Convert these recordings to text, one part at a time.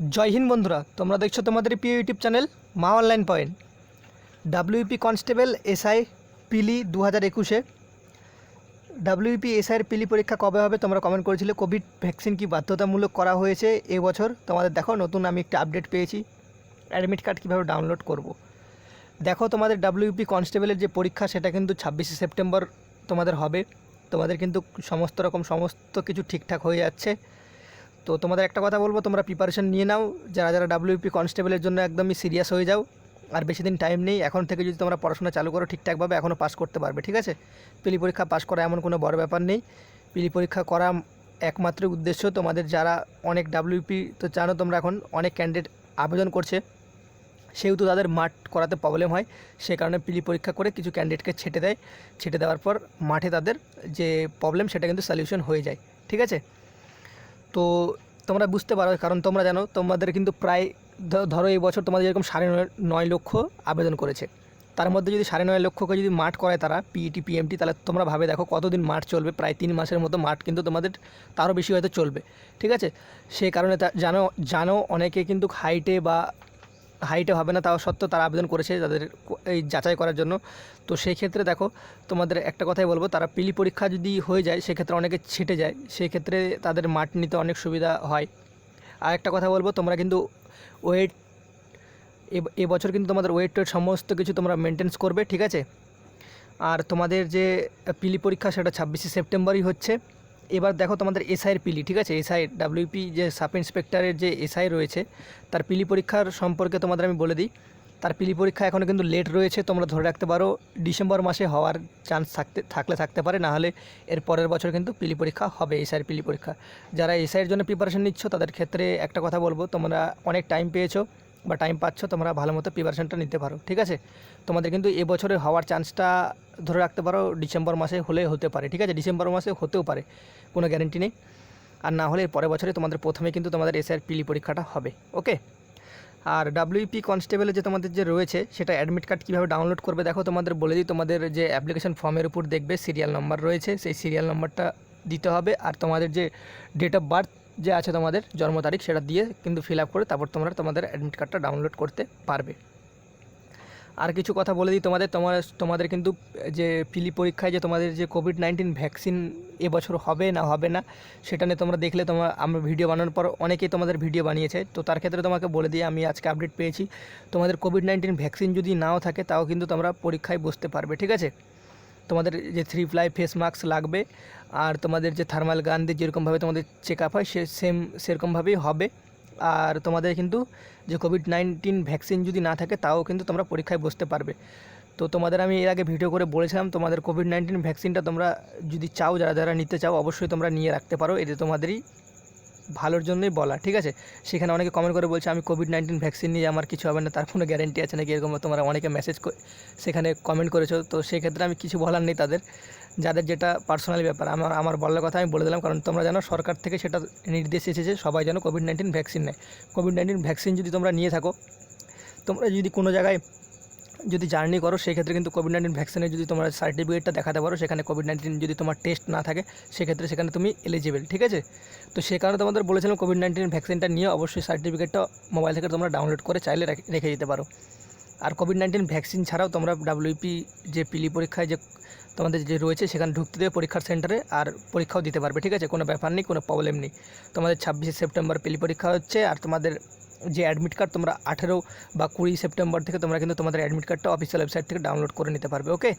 জয় হিন্দ বন্ধুরা, তোমরা দেখছ তোমাদের প্রিয় YouTube channel Maa online point. WP constable SI পিলি দু হাজার একুশে ডাব্লিউপি এসআইয়ের পিলি পরীক্ষা কবে হবে তোমরা কমেন্ট করেছিলে। কোভিড ভ্যাকসিন কি বাধ্যতামূলক করা হয়েছে এবছর তোমাদের দেখো, নতুন আমি একটা আপডেট পেয়েছি। অ্যাডমিট কার্ড কীভাবে ডাউনলোড করব। দেখো, তোমাদের ডাব্লিউপি কনস্টেবলের যে পরীক্ষা, সেটা কিন্তু ছাব্বিশে সেপ্টেম্বর তোমাদের হবে। তোমাদের কিন্তু সমস্ত রকম, সমস্ত কিছু ঠিকঠাক হয়ে যাচ্ছে। তো তোমাদের একটা কথা বলব, তোমরা প্রিপারেশন নিয়ে নাও। যারা যারা ডাব্লিউপি কনস্টেবলের জন্য একদমই সিরিয়াস হয়ে যাও, আর বেশি দিন টাইম নেই, এখন থেকে যদি তোমরা পড়াশোনা চালু করো ঠিকঠাকভাবে এখনও পাস করতে পারবে, ঠিক আছে? পিলি পরীক্ষা পাস করা এমন কোনো বড় ব্যাপার নেই। পিলি পরীক্ষা করা একমাত্র উদ্দেশ্য তোমাদের যারা অনেক ডাব্লিউপি তো জানো তোমরা এখন অনেক ক্যান্ডিডেট আবেদন করছে। সেহেতু তাদের মাঠ করাতে প্রবলেম হয়, সে কারণে পিলি পরীক্ষা করে কিছু ক্যান্ডিডেটকে ছেটে দেয়। ছেটে দেওয়ার পর মাঠে তাদের যে প্রবলেম সেটা কিন্তু সলিউশন হয়ে যায়, ঠিক আছে? তো তোমরা বুঝতে পারো, কারণ তোমরা জানো, তোমাদের কিন্তু প্রায় ধরো এই বছর তোমাদের যেরকম সাড়ে নয় লক্ষ আবেদন করেছে। তার মধ্যে যদি সাড়ে নয় লক্ষকে যদি মাঠ করায় তারা পিইটি পিএমটি তাহলে তোমরা ভাবে দেখো কতদিন মাঠ চলবে, প্রায় তিন মাসের মতো মাঠ কিন্তু তোমাদের তারও বেশি হয়তো চলবে। ঠিক আছে? সেই কারণে জানো জানো অনেকে কিন্তু হাইটে বা হাইটে হবে না, তাও সত্ত্বেও তারা আবেদন করেছে তাদের এই যাচাই করার জন্য। তো সেই ক্ষেত্রে দেখো, তোমাদের একটা কথাই বলব, তারা পিলি পরীক্ষা যদি হয়ে যায়, সেক্ষেত্রে অনেকে ছেটে যায়। সেই ক্ষেত্রে তাদের মাঠ নিতে অনেক সুবিধা হয়। আর একটা কথা বলব, তোমরা কিন্তু ওয়েট, এ এবছর কিন্তু তোমাদের ওয়েট টোয়েট সমস্ত কিছু তোমরা মেনটেন্স করবে, ঠিক আছে? আর তোমাদের যে পিলি পরীক্ষা, সেটা ছাব্বিশে সেপ্টেম্বরই হচ্ছে। এবার দেখো তোমাদের এসআইয়ের পিলি, ঠিক আছে? এসআই ডাব্লিউপি যে সাব ইন্সপেক্টরের যে এসআই রয়েছে, তার পিলি পরীক্ষার সম্পর্কে তোমাদের আমি বলে দিই। তার পিলি পরীক্ষা এখনও কিন্তু লেট রয়েছে, তোমরা ধরে রাখতে পারো। ডিসেম্বর মাসে হওয়ার চান্স থাকতে, থাকলে থাকতে পারে না হলে এর পরের বছর কিন্তু পিলি পরীক্ষা হবে এসআইয়ের পিলি পরীক্ষা। যারা এসআইয়ের জন্য প্রিপারেশন নিচ্ছ, তাদের ক্ষেত্রে একটা কথা বলব, তোমরা অনেক টাইম পেয়েছ। বা টাইম পাচ্ছ, তোমরা ভালো মতো প্রিপারেশনটা নিতে পারো, ঠিক আছে? তোমাদের কিন্তু এবছরে হওয়ার চান্সটা ধরে রাখতে পারো, ডিসেম্বর মাসে হলে হতে পারে, ঠিক আছে? ডিসেম্বর মাসে হতেও পারে, কোনো গ্যারেন্টি নেই। আর না হলে পরের বছরে তোমাদের প্রথমে কিন্তু তোমাদের এসআইয়ের পিলি পরীক্ষাটা হবে ওকে আর ডাব্লিউপি কনস্টেবলে যে তোমাদের যে রয়েছে, সেটা অ্যাডমিট কার্ড কীভাবে ডাউনলোড করবে, দেখো তোমাদের বলে দিই, তোমাদের যে অ্যাপ্লিকেশন ফর্মের উপর দেখবে সিরিয়াল নাম্বার রয়েছে, সেই সিরিয়াল নাম্বারটা দিতে হবে। আর তোমাদের যে ডেট অফ বার্থ যে আছে তোমাদের জন্ম তারিখ সেটা দিয়ে কিন্তু ফিল করে তারপর তোমরা তোমাদের অ্যাডমিট কার্ডটা ডাউনলোড করতে পারবে। আর কিছু কথা বলে দিই তোমাদের, তোমার, তোমাদের কিন্তু যে পিলি পরীক্ষায় যে তোমাদের যে কোভিড নাইন্টিন ভ্যাকসিন এবছর হবে না হবে না, সেটা নিয়ে তোমরা দেখলে তোমার আমরা ভিডিও বানানোর পর অনেকেই তোমাদের ভিডিও বানিয়েছে। তো তার ক্ষেত্রে তোমাকে বলে দিয়ে আমি আজকে আপডেট পেয়েছি। তোমাদের কোভিড নাইন্টিন ভ্যাকসিন যদি নাও থাকে, তাও কিন্তু তোমরা পরীক্ষায় বসতে পারবে, ঠিক আছে? তোমাদের যে থ্রি প্লাই ফেস মাস্ক লাগবে আর তোমাদের যে থার্মাল গান দিয়ে যেরকমভাবে তোমাদের চেক আপ হয়, সে সেম সেরকমভাবেই হবে। আর তোমাদের কিন্তু যে কোভিড নাইন্টিন ভ্যাকসিন যদি না থাকে, তাও কিন্তু তোমরা পরীক্ষায় বসতে পারবে। তো তোমাদের আমি এর আগে ভিডিও করে বলেছিলাম, তোমাদের কোভিড নাইন্টিন ভ্যাকসিনটা তোমরা যদি চাও, যারা যারা নিতে চাও, অবশ্যই তোমরা নিয়ে রাখতে পারো। এটা তোমাদেরই ভালোর জন্যই বলা, ঠিক আছে? সেখানে অনেকে কমেন্ট করে বলছে, আমি কোভিড নাইন্টিন ভ্যাকসিন নিয়ে আমার কিছু হবে না, তার কোনো গ্যারেন্টি আছে নাকি? এরকম তোমরা অনেকে মেসেজ সেখানে কমেন্ট করেছ। তো সেক্ষেত্রে আমি কিছু বলার নেই তাদের। যাদের যেটা পার্সোনাল ব্যাপার, আমার আমার বলার কথা আমি বলে দিলাম। কারণ তোমরা জানো, সরকার থেকে সেটা নির্দেশ এসেছে, সবাই যেন কোভিড নাইন্টিন ভ্যাকসিন নেয়। কোভিড নাইন্টিন ভ্যাকসিন যদি তোমরা নিয়ে থাকো, তোমরা যদি কোনো জায়গায় যদি জার্নি করো, সেক্ষেত্রে কিন্তু কোভিড নাইন্টিন ভ্যাকসিনের যদি তোমার সার্টিফিকেটটা দেখাতে পারো, সেখানে কোভিড নাইন্টিন যদি তোমার টেস্ট না থাকে, সেক্ষেত্রে সেখানে তুমি এলিজিবল ঠিক আছে? তো সে কারণে তোমাদের বলেছিলাম কোভিড নাইন্টিন ভ্যাকসিনটা নিয়ে অবশ্যই সার্টিফিকেটটা মোবাইল থেকে তোমরা ডাউনলোড করে চাইলে রেখে- দিতে পারো। আর কোভিড নাইন্টিন ভ্যাকসিন ছাড়াও তোমরা ডাব্লিউপি যে পিলি পরীক্ষায় যে তোমাদের যে রয়েছে সেখানে ঢুকতে দেবে পরীক্ষার সেন্টারে আর পরীক্ষাও দিতে পারবে, ঠিক আছে? কোনো ব্যাপার নেই, কোনো প্রবলেম নেই। তোমাদের ছাব্বিশে সেপ্টেম্বর পিলি পরীক্ষা হচ্ছে আর তোমাদের যে অ্যাডমিট কার্ড তোমরা আঠেরো বা কুড়ি সেপ্টেম্বর থেকে তোমরা কিন্তু তোমাদের অ্যাডমিট কার্ডটা অফিসিয়াল ওয়েবসাইট থেকে ডাউনলোড করে নিতে পারবে ওকে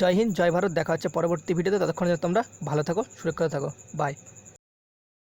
জয় হিন্দ, জয় ভারত, দেখা হচ্ছে পরবর্তী ভিডিওতে ততক্ষণ তোমরা ভালো থাকো, সুরক্ষিত থাকো। বাই